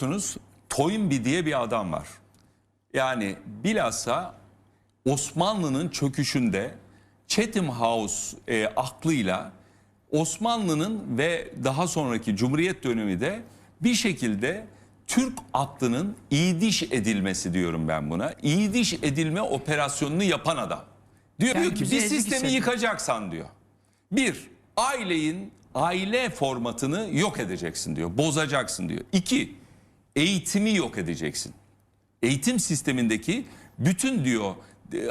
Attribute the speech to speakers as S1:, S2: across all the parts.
S1: biliyorsunuz Toynbee diye bir adam var. Yani bilhassa Osmanlı'nın çöküşünde Chatham House e, aklıyla Osmanlı'nın ve daha sonraki Cumhuriyet dönemi de bir şekilde Türk aklının iyiliş edilmesi diyorum ben buna. İyiliş edilme operasyonunu yapan adam. Diyor
S2: Yani
S1: ki
S2: bizi
S1: bir sistemi
S2: hissediyor."
S1: yıkacaksan diyor. Bir, aileyin aile formatını yok edeceksin diyor. Bozacaksın diyor. İki, eğitimi yok edeceksin. Eğitim sistemindeki bütün diyor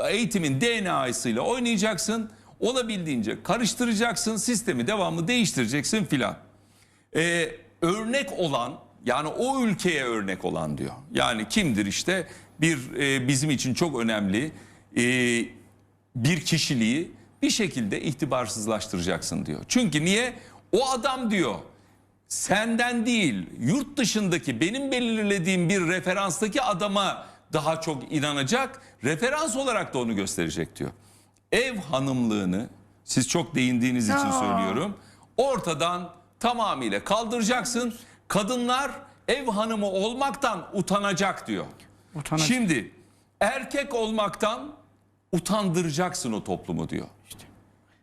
S1: eğitimin DNA'sıyla oynayacaksın. Olabildiğince karıştıracaksın. Sistemi devamlı değiştireceksin filan. Ee, örnek olan yani o ülkeye örnek olan diyor. Yani kimdir işte bir e, bizim için çok önemli e, bir kişiliği bir şekilde itibarsızlaştıracaksın diyor. Çünkü niye? O adam diyor senden değil yurt dışındaki benim belirlediğim bir referanstaki adama daha çok inanacak. Referans olarak da onu gösterecek diyor. Ev hanımlığını siz çok değindiğiniz için
S2: Aa.
S1: söylüyorum. Ortadan tamamıyla kaldıracaksın. Kadınlar ev hanımı olmaktan utanacak diyor.
S2: Utanacak.
S1: Şimdi erkek olmaktan utandıracaksın o toplumu diyor.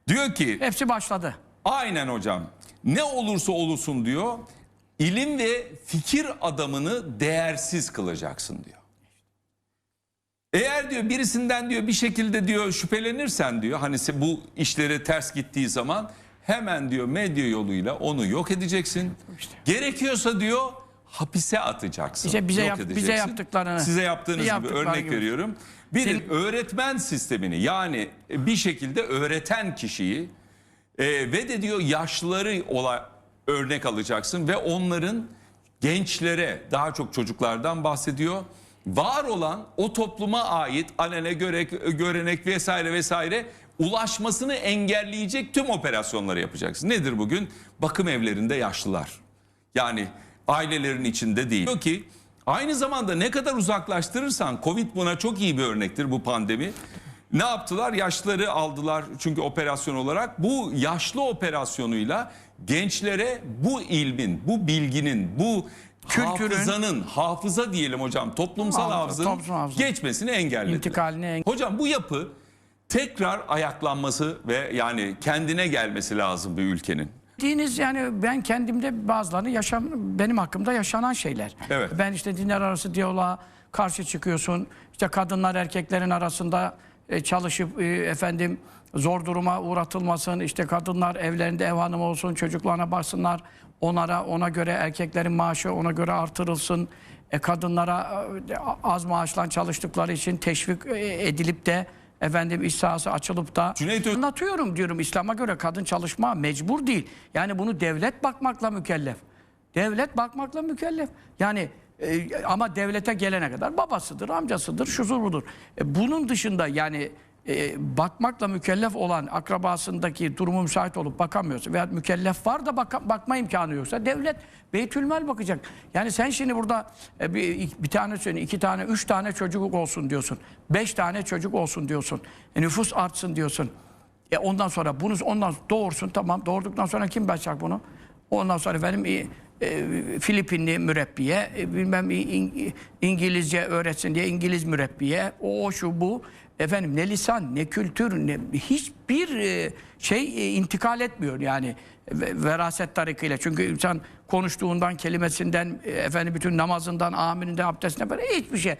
S1: Diyor ki
S2: Hepsi başladı.
S1: Aynen hocam. Ne olursa olursun diyor. ilim ve fikir adamını değersiz kılacaksın diyor. Eğer diyor birisinden diyor bir şekilde diyor şüphelenirsen diyor hani bu işlere ters gittiği zaman hemen diyor medya yoluyla onu yok edeceksin. Gerekiyorsa diyor hapise atacaksın.
S2: İşte bize yap- bize yaptıklarını.
S1: Size yaptığınız gibi örnek
S2: gibi.
S1: veriyorum. Bir
S2: Senin-
S1: öğretmen sistemini yani bir şekilde öğreten kişiyi ee, ve de diyor yaşlıları ola, örnek alacaksın ve onların gençlere daha çok çocuklardan bahsediyor. Var olan o topluma ait alene görek, görenek vesaire vesaire ulaşmasını engelleyecek tüm operasyonları yapacaksın. Nedir bugün? Bakım evlerinde yaşlılar. Yani ailelerin içinde değil. Diyor ki aynı zamanda ne kadar uzaklaştırırsan Covid buna çok iyi bir örnektir bu pandemi. Ne yaptılar? Yaşlıları aldılar çünkü operasyon olarak. Bu yaşlı operasyonuyla gençlere bu ilmin, bu bilginin, bu
S2: Kültürün-
S1: hafızanın, hafıza diyelim hocam, toplumsal
S2: Hafıza,
S1: hafızanın
S2: hafıza.
S1: geçmesini engellediler.
S2: İntikaline eng-
S1: Hocam bu yapı tekrar ayaklanması ve yani kendine gelmesi lazım bir ülkenin.
S2: Diniz yani ben kendimde bazılarını yaşam benim hakkımda yaşanan şeyler.
S1: Evet.
S2: Ben işte dinler arası diyaloğa karşı çıkıyorsun. İşte kadınlar erkeklerin arasında e, çalışıp e, efendim zor duruma uğratılmasın. İşte kadınlar evlerinde ev hanımı olsun, çocuklarına baksınlar. Onlara ona göre erkeklerin maaşı ona göre artırılsın. E, kadınlara e, az maaşla çalıştıkları için teşvik e, edilip de efendim iş sahası açılıp da
S1: Cüneyt
S2: anlatıyorum diyorum İslam'a göre kadın çalışma mecbur değil. Yani bunu devlet bakmakla mükellef. Devlet bakmakla mükellef. Yani e, ama devlete gelene kadar babasıdır, amcasıdır, şudur budur. E, bunun dışında yani e, bakmakla mükellef olan akrabasındaki durumu müsait olup bakamıyorsa veya mükellef var da baka- bakma imkanı yoksa devlet Beytülmel bakacak. Yani sen şimdi burada e, bir, bir tane söyle, iki tane, üç tane çocuk olsun diyorsun. Beş tane çocuk olsun diyorsun. E, nüfus artsın diyorsun. E ondan sonra bunu ondan doğursun tamam. Doğurduktan sonra kim bakacak bunu? Ondan sonra benim e, Filipinli mürebbiye, e, bilmem İng- İngilizce öğretsin diye İngiliz mürebbiye, o, şu bu. Efendim ne lisan, ne kültür, ne hiçbir e, şey e, intikal etmiyor yani ve- veraset tarikıyla. Çünkü insan konuştuğundan, kelimesinden, efendim bütün namazından, amininden, abdestinden böyle hiçbir şey.